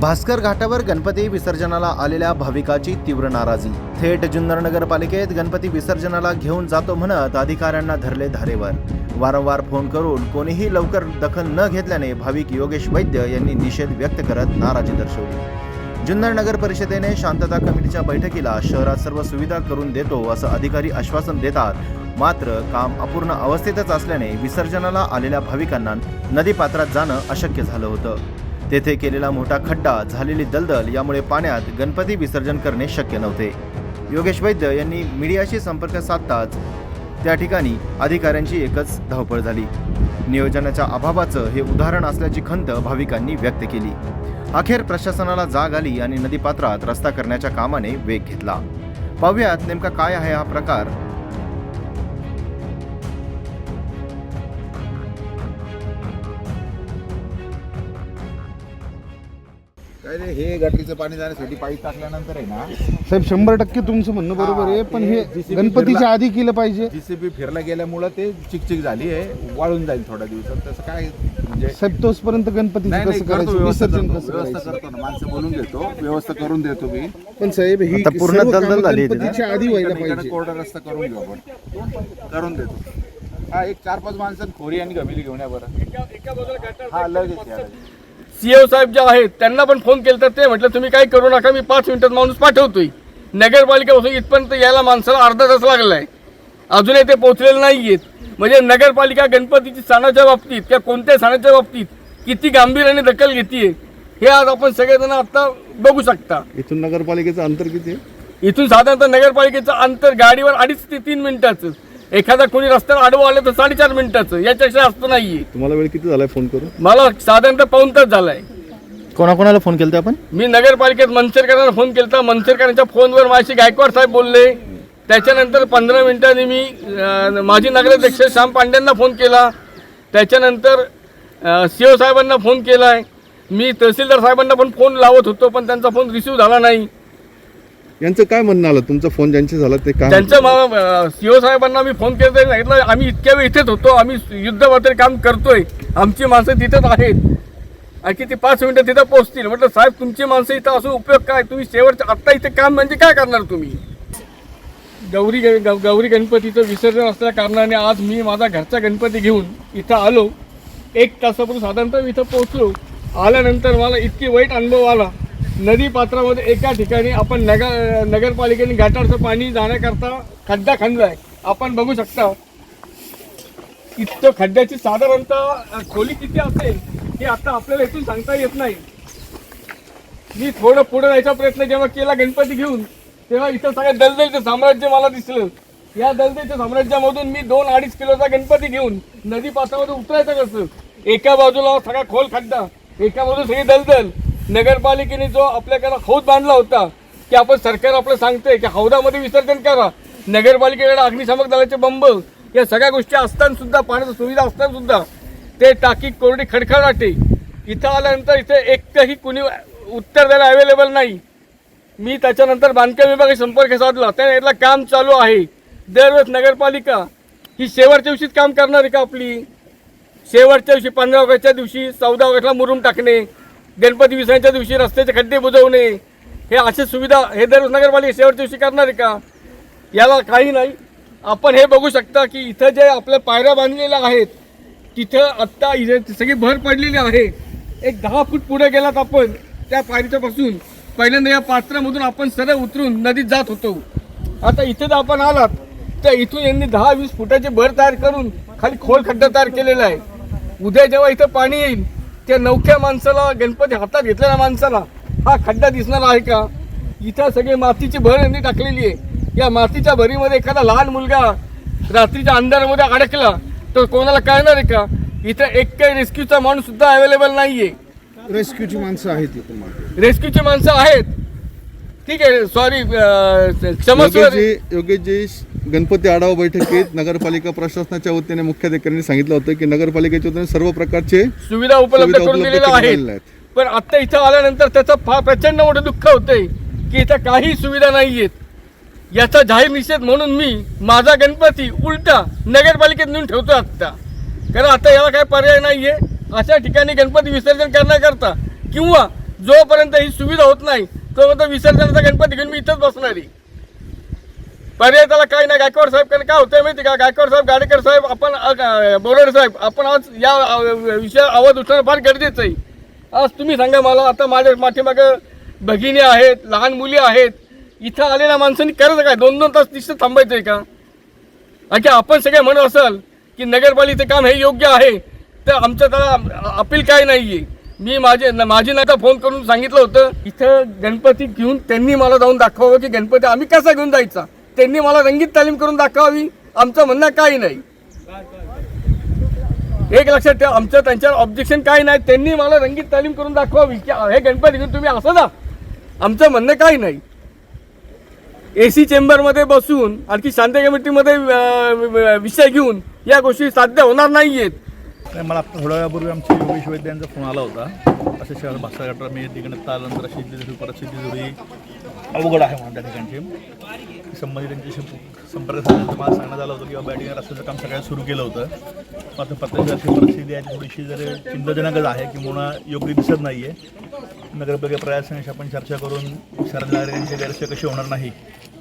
भास्कर घाटावर गणपती विसर्जनाला आलेल्या भाविकाची तीव्र नाराजी. थेट जुन्नर नगरपालिकेत गणपती विसर्जनाला घेऊन जातो म्हणत अधिकाऱ्यांना धरले धारेवर. वारंवार फोन करून कोणीही लवकर दखल न घेतल्याने भाविक योगेश वैद्य यांनी निषेध व्यक्त करत नाराजी दर्शवली. जुन्नर नगर परिषदेने शांतता कमिटीच्या बैठकीला शहरात सर्व सुविधा करून देतो असं अधिकारी आश्वासन देतात. मात्र काम अपूर्ण अवस्थेतच असल्याने विसर्जनाला आलेल्या भाविकांना नदीपात्रात जाणं अशक्य झालं होतं. तेथे केलेला मोठा खड्डा झालेली दलदल यामुळे पाण्यात गणपती विसर्जन करणे शक्य नव्हते. योगेश वैद्य यांनी मीडियाशी संपर्क साधताच त्या ठिकाणी अधिकाऱ्यांची एकच धावपळ झाली. नियोजनाच्या अभावाचं हे उदाहरण असल्याची खंत भाविकांनी व्यक्त केली. अखेर प्रशासनाला जाग आली आणि नदीपात्रात रस्ता करण्याच्या कामाने वेग घेतला. पाहुयात नेमका काय आहे हा प्रकार. काय रे हे गटरीचं पाणी जाण्यासाठी पाईप टाकल्यानंतर आहे ना साहेब शंभर टक्के तुमचं म्हणणं बरोबर आहे पण हे JCB गणपतीच्या फिरला. आधी केलं पाहिजे. जीसीबी फिरला गेल्यामुळं ते चिकचिक झाली आहे वाळून जाईल थोड्या दिवसात. तसं काय म्हणजे साहेब तोचपर्यंत गणपतीचं नाही नाही कसं करतो करायचं? व्यवस्था विसर्जन करतो कसं व्यवस्था करायचं? करतो ना माणसं बोलून देतो व्यवस्था करून देतो मी. पण साहेब ही आता पूर्ण सर्व दलदल झाली आहे. गणपतीच्या आधी व्हायला पाहिजे. कोरडा रस्ता करून घेऊ आपण. करून देतो. हा एक चार पाच माणसं खोरी आणि गमिली घेऊन या बरं. हा लगेच या लगेच. सीओ साहेब जे आहेत त्यांना पण फोन केला तर ते म्हटलं तुम्ही काही करू नका मी पाच मिनिटात माणूस पाठवतोय. नगरपालिकेपासून इथपर्यंत यायला माणसाला अर्धा तास लागलाय. अजूनही ते पोहोचलेले नाही आहेत म्हणजे नगरपालिका गणपतीची सणाच्या बाबतीत किंवा कोणत्याही सणाच्या बाबतीत किती गांभीर्याने दखल घेते हे आज आपण सगळेजण आता बघू शकता. इथून नगरपालिकेचं अंतर किती आहे? इथून साधारणतः नगरपालिकेचं अंतर गाडीवर अडीच ते तीन मिनिटाचं. एखादा कोणी रस्त्यावर आडवं आलं तर साडेचार मिनिटाचं याच्यापेक्षा जास्त नाहीये. तुम्हाला वेळ किती झालाय फोन करून? मला साधारणतः पाऊन तास झालाय. कोणाकोणाला फोन केला आपण? मी नगरपालिकेत मनसेरकरांना फोन केला मनसेरकरांच्या फोनवर माझी गायकवाड साहेब बोलले. त्याच्यानंतर पंधरा मिनिटांनी मी अं, माजी नगराध्यक्ष श्याम पांड्यांना फोन केला. त्याच्यानंतर सी ओ साहेबांना फोन केला आहे मी तहसीलदार साहेबांना पण फोन लावत होतो पण त्यांचा फोन रिसिव्ह झाला नाही. यांचं काय म्हणणं आलं? तुमचा फोन ज्यांचे झाला ते काय त्यांचं सी ओ साहेबांना मी फोन केला तरी सांगितलं आम्ही इतक्या वेळ इथेच होतो आम्ही युद्धपातळी काम करतोय आमची माणसं तिथेच आहेत. आणखी ती पाच मिनिटं तिथं पोहोचतील. म्हटलं साहेब तुमची माणसं इथं असून उपयोग काय? तुम्ही शेवटचं आत्ता इथे काम म्हणजे काय करणार तुम्ही? गौरी ग- ग- गौरी गणपतीचं विसर्जन असल्या कारणाने आज मी माझा घरचा गणपती घेऊन इथं आलो. एक तासापूर्वी साधारणतः इथं पोहोचलो. आल्यानंतर मला इतकी वाईट अनुभव आला. नदी पात्रामध्ये एका ठिकाणी आपण नगर नगरपालिकेने घाटाचं पाणी जाण्याकरता खड्डा खणलाय. आपण बघू शकता इथं खड्ड्याची साधारणतः खोली किती असेल हे आता आपल्याला इथून सांगता येत नाही. मी थोडं पुढे जायचा प्रयत्न जेव्हा केला गणपती घेऊन तेव्हा इथं सगळ्या दलदलचं साम्राज्य मला दिसलं. या दलदलच्या साम्राज्यामधून मी दोन अडीच किलोचा गणपती घेऊन नदी पात्रामध्ये उतरायचं कसं? एका बाजूला सगळा खोल खड्डा एका बाजूला सगळी दलदल. नगरपालिकेने जो आपल्याकडे हौद बांधला होता की आपण सरकार आपलं सांगतंय की हौदामध्ये विसर्जन करा. नगरपालिकेकडे अग्निशामक दलाचे बंब या सगळ्या गोष्टी असतानासुद्धा पाण्याचा पाण्याची सुविधा असतानासुद्धा ते टाकी कोरडी खडखडाटे इथं आल्यानंतर इथे एकही कुणी उत्तर द्यायला अवेलेबल नाही. मी त्याच्यानंतर बांधकाम विभागाशी संपर्क साधला. त्याने यातलं काम चालू आहे. दरवेळेस नगरपालिका ही शेवटच्या दिवशीच काम करणार आहे का आपली? शेवटच्या दिवशी पंधरा ऑगस्टच्या दिवशी चौदा ऑगस्टला मुरुम टाकणे. गणपती विसर्जनाच्या दिवशी रस्त्याचे खड्डे बुजवणे हे अशी सुविधा हे दररोज नगरपालिका शेवटच्या दिवशी करणार आहे का? याला काही नाही. आपण हे बघू शकता की इथं जे आपल्या पायऱ्या बांधलेल्या आहेत तिथं आत्ता इथे सगळी भर पडलेली आहे. एक दहा फूट पुढे गेलात आपण त्या पायरीच्या पासून पहिल्यांदा या पात्रामधून आपण सरळ उतरून नदीत जात होतो. आता इथे जर आपण आलात तर इथून यांनी दहा वीस फुटाची भर तयार करून खाली खोल खड्डा तयार केलेला आहे. उद्या जेव्हा इथं पाणी येईल त्या नवख्या माणसाला गणपती हातात घेतलेल्या माणसाला हा खड्डा दिसणार आहे का? इथं सगळी मातीची भर यांनी टाकलेली आहे. या मातीच्या भरीमध्ये एखादा लहान मुलगा रात्रीच्या अंधारामध्ये अडकला तर कोणाला कळणार आहे का? इथं एक काही रेस्क्यूचा माणूस सुद्धा अवेलेबल नाहीये. रेस्क्यूची माणसं आहेत मागे. रेस्क्यूची माणसं आहेत. ठीक आहे सॉरी क्षमस्व योगेशजी योगेशजी गणपती आढावा बैठकीत नगरपालिका प्रशासनाच्या वतीने मुख्याधिकाऱ्यांनी सांगितलं होतं की नगरपालिकेच्या वतीने सर्व प्रकारचे सुविधा उपलब्ध करून दिलेल्या आहेत. पण आता इथं आल्यानंतर त्याचं फार प्रचंड मोठं दुःख होतंय की इथं काही सुविधा नाही आहेत याचा जाहीर निषेध म्हणून मी माझा गणपती उलटा नगरपालिकेत नेऊन ठेवतो आत्ता. कारण आता याला काही पर्याय नाहीये. अशा ठिकाणी गणपती विसर्जन करण्याकरता किंवा जोपर्यंत ही सुविधा होत नाही तोपर्यंत विसर्जनाचा गणपती घेऊन मी इथंच बसणार. आहे पर्याय त्याला काही नाही. गायकवाड साहेब कारण काय होतंय माहिती का? गायकवाड साहेब गाडेकर साहेब आपण अ, साहेब आपण आज या विषयावर आवाज उठवणं फार गरजेचं आहे. आज तुम्ही सांगा मला आता माझ्या पाठीमागं भगिनी आहेत लहान मुली आहेत इथं आलेल्या माणसांनी करायचं काय? दोन दोन तास तिथं थांबायचं आहे का? आणखी आपण सगळे म्हणत असाल की नगरपालिकेचं काम हे योग्य आहे तर आमचं त्याला अपील काय नाही आहे मी माझे न- माझी नाता फोन करून सांगितलं होतं इथं गणपती घेऊन त्यांनी मला जाऊन दाखवावं की गणपती आम्ही कसा घेऊन जायचा? त्यांनी मला रंगीत तालीम करून दाखवावी. आमचं म्हणणं काही नाही. एक लक्षात ठेवा आमचं त्यांच्यावर ऑब्जेक्शन काही नाही. त्यांनी मला रंगीत तालीम करून दाखवावी. की हे गणपती तुम्ही असं जा. आमचं म्हणणं काही नाही. ए सी चेंबरमध्ये बसून आणखी शांती कमिटीमध्ये विषय घेऊन या गोष्टी साध्य होणार नाही आहेत मला आता थोड्या वेळापूर्वी आमच्या योगेश वैद्यांचा फोन आला होता. असे शहर भाषा मी तिकडे आल्यानंतर सिद्धी परत सिद्धीजुरी अवघड आहे म्हणून त्या ठिकाणची संबंधित त्यांच्याशी संपर्क साधल्यानंतर मला सांगण्यात आलं होतं की बाबा या ठिकाणी रस्त्याचं काम सगळ्यात सुरू केलं होतं. पण आता प्रत्यक्ष अशी परिस्थिती आहे ती थोडीशी जर चिंताजनकच आहे की म्हणून योग्य दिसत नाही आहे नगरपालिका प्रयासांशी आपण चर्चा करून शहरात नागरिकांची गैरसोय कशी होणार नाही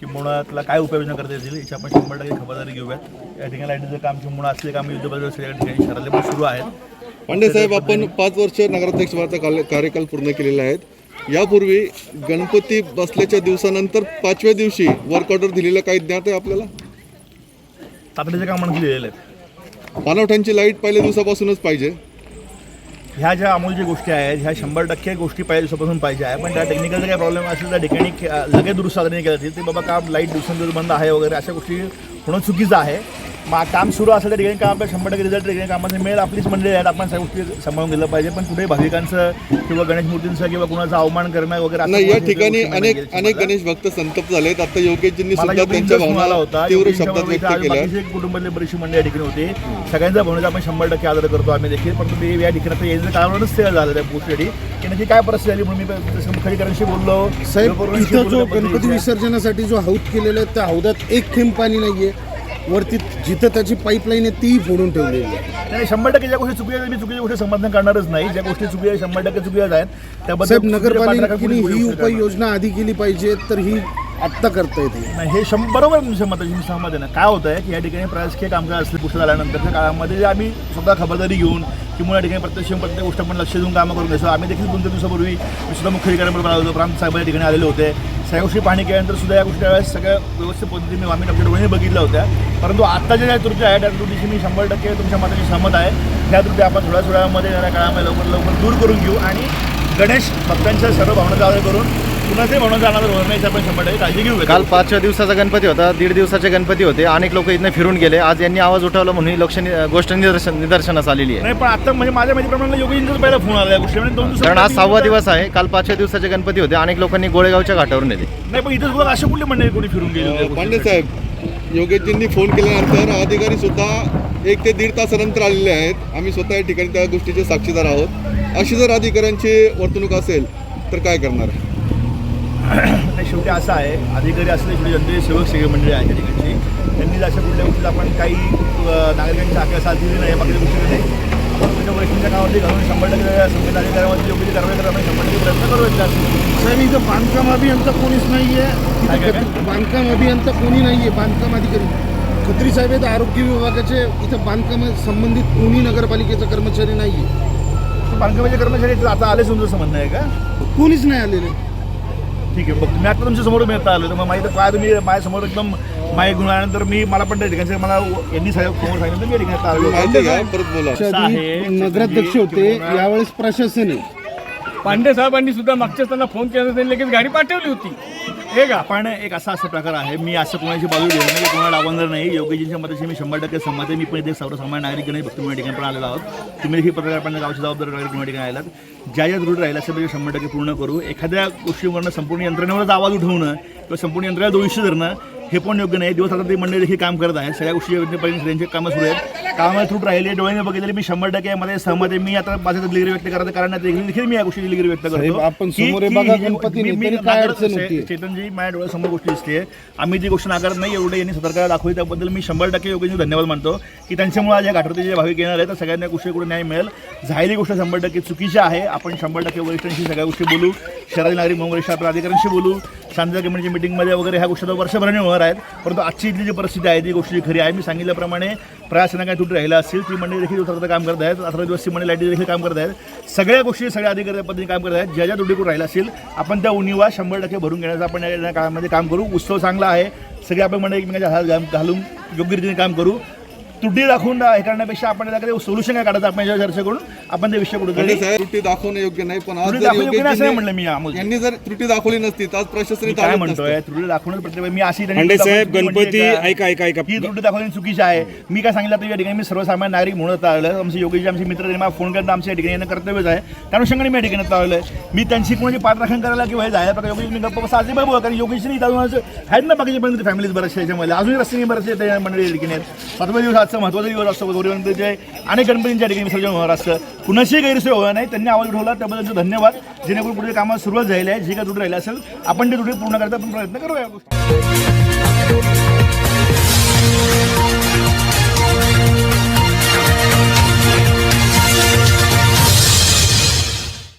की मुळात त्याला काय उपाययोजना करता येतील याची आपण शंभर टक्के खबरदारी घेऊयात. या ठिकाणी लाईटीचं काम किंवा असले काम युद्धबद्दल सगळ्या ठिकाणी शहरातले पण सुरू आहेत. पांडे साहेब आपण पाच वर्ष नगराध्यक्ष कार्यकाल पूर्ण केलेला आहे. यापूर्वी गणपती बसल्याच्या दिवसानंतर पाचव्या दिवशी वर्क ऑर्डर दिलेलं काही ज्ञात आहे आपल्याला? तातडीचे काम दिलेले आहेत. पानवठ्यांची लाइट पहिल्या दिवसापासूनच पाहिजे. ह्या ज्या अमूलच्या गोष्टी आहेत ह्या शंभर टक्के गोष्टी पहिल्या दिवसापासून पाहिजे आहे पण त्या टेक्निकलचा काही प्रॉब्लेम असेल त्या ठिकाणी के- लगेच दुरुस्त साधने केल्या जातील ते बाबा काम लाइट दिवसेंदिवस बंद आहे वगैरे अशा गोष्टी होणं चुकीचं आहे. मग काम सुरू असेल ठिकाणी काम आपल्याला शंभर टक्के रिझल्ट ठिकाणी कामाचे मिळेल आपलीच मंडळी आहेत. आपण सगळ्या गोष्टी सांभाळून गेलं पाहिजे. पण कुठे भाविकांचं किंवा गणेश मूर्तींचं किंवा कुणाचं अवमान करणं वगैरे नाही या ठिकाणी अनेक अनेक गणेश भक्त संतप्त झालेत. आता योगेशजींनी सुद्धा त्यांच्या होता. तीव्र शब्दात व्यक्त बाकीचे कुटुंबातले बरीचशी मंडळी या ठिकाणी होते. सगळ्यांच्या भावनेचा आपण शंभर टक्के आदर करतो आम्ही देखील. परंतु ते या ठिकाणी आता यायचं कारणच ते झालं त्या गोष्टीसाठी की नक्की काय परिस्थिती झाली म्हणून मी मुखधिकाऱ्यांशी बोललो. साहेब जो गणपती. विसर्जनासाठी जो हौद केलेला आहे त्या हौदात एक थेंब पाणी नाहीये. वरती जिथं त्याची पाईपलाईन आहे तीही फोडून ठेवलेली आहे. नाही शंभर टक्के ज्या गोष्टी चुकीच्या आहेत, मी चुकीच्या गोष्टी समर्थन करणारच नाही. ज्या गोष्टी चुकीच्या आहेत, शंभर टक्के चुकीच्या आहेत. त्याबद्दल नगरपालिकेने ही उपाययोजना आधी केली पाहिजे तर ही आत्ता करता येते. नाही हे शंभर बरोबर तुमच्या मताशी मी सहमत आहे. ना काय होतं आहे की या ठिकाणी प्रशासकीय कामकाज असले गोष्ट झाल्यानंतरच्या काळामध्ये जे आम्ही स्वतः खबरदारी घेऊन किंवा या ठिकाणी प्रत्यक्ष प्रत्येक गोष्ट आपण लक्ष देऊन कामं करून घ्यायचो. आम्ही देखील दोन तीन दिवसापूर्वी मी सुद्धा मुख्य अधिकाऱ्यांबरोबर आलो होतो. प्रांत साहेब या ठिकाणी आलेले होते. सगळ्या गोष्टी पाणी केल्यानंतर सुद्धा या गोष्टी वेळेस सगळ्या व्यवस्थित पद्धतीने आम्ही डॉक्टर डोळ्यांनी बघितल्या होत्या. परंतु आता ज्या त्रुटी आहे त्या त्रुटीशी मी शंभर टक्के तुमच्या मताशी सहमत आहे. त्या त्रुटी आपण थोड्या थोड्यामध्ये येणाऱ्या काळामध्ये लवकर लवकर दूर करून घेऊ आणि गणेश भक्तांच्या सर्व भावनाचा आदर करून आपण शंभर टक्के काळजी घेऊ काल पाचव्या दिवसाचा गणपती होता दीड दिवसाचे गणपती होते अनेक लोक इथनं फिरून गेले आज यांनी आवाज उठवला म्हणून ही लक्ष गोष्ट निदर्शन निदर्शनास आलेली आहे. नाही पण आता म्हणजे माझ्या माहितीप्रमाणे योगींचाच पहिला फोन आला या गोष्टी म्हणजे दोन कारण आज सहावा दिवस आहे काल पाचव्या दिवसाचे गणपती होते अनेक लोकांनी गोळेगावच्या घाटावरून नेले. नाही पण इथं सुद्धा असे कुठले मंडळी कोणी फिरून गेले पांडे? साहेब योगेशजींनी फोन केल्यानंतर अधिकारी सुद्धा एक ते दीड तासानंतर आलेले आहेत. आम्ही स्वतः या ठिकाणी त्या गोष्टीचे साक्षीदार आहोत. अशी जर अधिकाऱ्यांची वर्तणूक असेल तर काय करणार? नाही शेवटी असं आहे अधिकारी असले शेवटी जनतेचे सेवक सगळे मंडळी आहेत त्या ठिकाणची त्यांनी अशा कुठल्या गोष्टीला आपण काही नागरिकांची आज्ञा साथ दिली नाही बाकी गोष्टी नाही आपण तुमच्या वरिष्ठांच्या कामावरती घालून शंभर टक्के संविधान अधिकाऱ्यावरती योग्य ती कारवाई करायला आपण शंभर टक्के प्रयत्न करू जास्त साहेब इथं बांधकाम अभियंता कोणीच इथं खत- बांधकाम अभियंता कोणी नाहीये बांधकाम अधिकारी. खत्री साहेब आहेत आरोग्य विभागाचे. इथं बांधकाम संबंधित कोणी नगरपालिकेचा कर्मचारी नाहीये. बांधकामाचे कर्मचारी आता आले समजून असं म्हणणं आहे का? कोणीच नाही आलेले. ठीक आहे बघ मी आता तुमच्यासमोर मी आता आलो तर मग माहिती काय तुम्ही माझ्यासमोर एकदम माहीत गुण आल्यानंतर मी मला पण त्या ठिकाणी मला यांनी साहेब समोर सांगितलं मी ठिकाणी आलो. नगराध्यक्ष होते यावेळेस प्रशासन आहे पांडे साहेबांनी सुद्धा मागच्या त्यांना फोन केला त्यांनी लगेच गाडी पाठवली होती. हे का एक असा असा प्रकार आहे. मी असं कोणाची बाजू घेणार नाही कोणाला डावणार नाही. योगीजींच्या मताशी मी शंभर टक्के संमत आहे. मी पण इथे सर्वसामान्य नागरिक गणेश भक्त म्हणून ठिकाणी पण आलेलो आहोत. तुम्ही ही प्रकार पण गावची जबाबदारी नागरिक म्हणून ठिकाणी आलात ज्या ज्या दृढ राहिल्या असं त्याचे शंभर टक्के पूर्ण करू. एखाद्या गोष्टीवरनं संपूर्ण यंत्रणेवरच आवाज उठवणं किंवा संपूर्ण यंत्रणेला दोषी धरणं हे पण योग्य नाही. दिवस आता ते मंडळी देखील काम करत आहेत. सगळ्या गोष्टी त्यांचे कामं सुरू आहेत. कामाला त्रुट राहिले डोळ्याने बघितले मी शंभर टक्के यामध्ये सहमत. आहे मी आता माझं दिलगिरी व्यक्त करायचं कारण नाही, देखील देखील मी या गोष्टी दिलगिरी व्यक्त करतो. आपण मी- नाकारत? चेतनजी माझ्या डोळ्यासमोर गोष्टी दिसते. आम्ही जी गोष्ट नाकारत नाही एवढे यांनी सतर्कता दाखवली त्याबद्दल मी शंभर टक्के योग्य धन्यवाद मानतो. की त्यांच्यामुळे आज या जे भाविक येणार आहेत तर सगळ्यांना गोष्टीकडून न्याय मिळेल. झालेली गोष्ट शंभर टक्के चुकीची आहे. आपण शंभर टक्के वरिष्ठांशी सगळ्या गोष्टी बोलू. शहरातील नागरिक म्हणून वरिष्ठ अधिकाऱ्यांशी बोलू शांतता कमिटीच्या मिटिंगमध्ये वगैरे ह्या गोष्टी आता वर्षभराने होणार आहेत. परंतु आजची इथली जी परिस्थिती आहे ती गोष्टी खरी आहे. मी सांगितल्याप्रमाणे प्रयासना काय तुटी राहिला असतील ती मंडळी देखील सतत काम करत आहेत. अठरा दिवस ती मंडळी लाईटी देखील काम करत आहेत. सगळ्या गोष्टी सगळ्या अधिकारी पद्धतीने काम करत आहेत. ज्या ज्या तुटीकडून राहिला असेल आपण त्या उणीवा शंभर टक्के भरून घेण्याचा आपण या काळामध्ये काम करू. उत्सव चांगला आहे. सगळे आपण मंडळी एकमेकांच्या हात घालून योग्य रीतीने काम करू. त्रुटी दाखवून हे करण्यापेक्षा आपण त्याकडे सोल्युशन काय काढायचं आपण याच्यावर चर्चा करून आपण ते विषय साहेब त्रुटी दाखवणं योग्य नाही पण आज योग्य नाही असं म्हणलं मी अमोल यांनी जर त्रुटी दाखवली नसती तर आज प्रशासनिक मी काय म्हणतोय? त्रुटी दाखवणं प्रत्येक मी अशी साहेब, गणपती-? ऐका, ऐका, ऐका. ही त्रुटी दाखवली चुकीची आहे. मी काय सांगितलं तर या ठिकाणी मी सर्वसामान्य नागरिक म्हणून आलं आमचे योगेश आमचे मित्र त्यांनी मला फोन करता आमच्या या ठिकाणी येणं कर्तव्यच आहे. त्या अनुषंगाने मी या ठिकाणी आलेलो आहे मी त्यांची कोणाची पाठराखण करायला किंवा हे जायला प्रकार योगेश मी गप्पा बसा असे बघू कारण योगेशनी अजून असं आहेत ना बाकीचे पण फॅमिलीज बरेचसे याच्यामध्ये. अजूनही रस्ते बरेचसे त्या मंडळी या ठिकाणी आहेत. सातवा दिवस आजचा महत्त्वाचा दिवस असतो गौरीमध्ये अनेक गणपतींच्या ठिकाणी विसर्जन होणार असतं. कुणाशी गैरसोय होणार नाही. त्यांनी आवाज उठवला त्याबद्दल धन्यवाद. जेणेकरून पुढे कामं सुरुवात झालेली आहे. जी काय तुट राहिलं असेल आपण ते तुटे पूर्ण करता. पण प्रयत्न करूया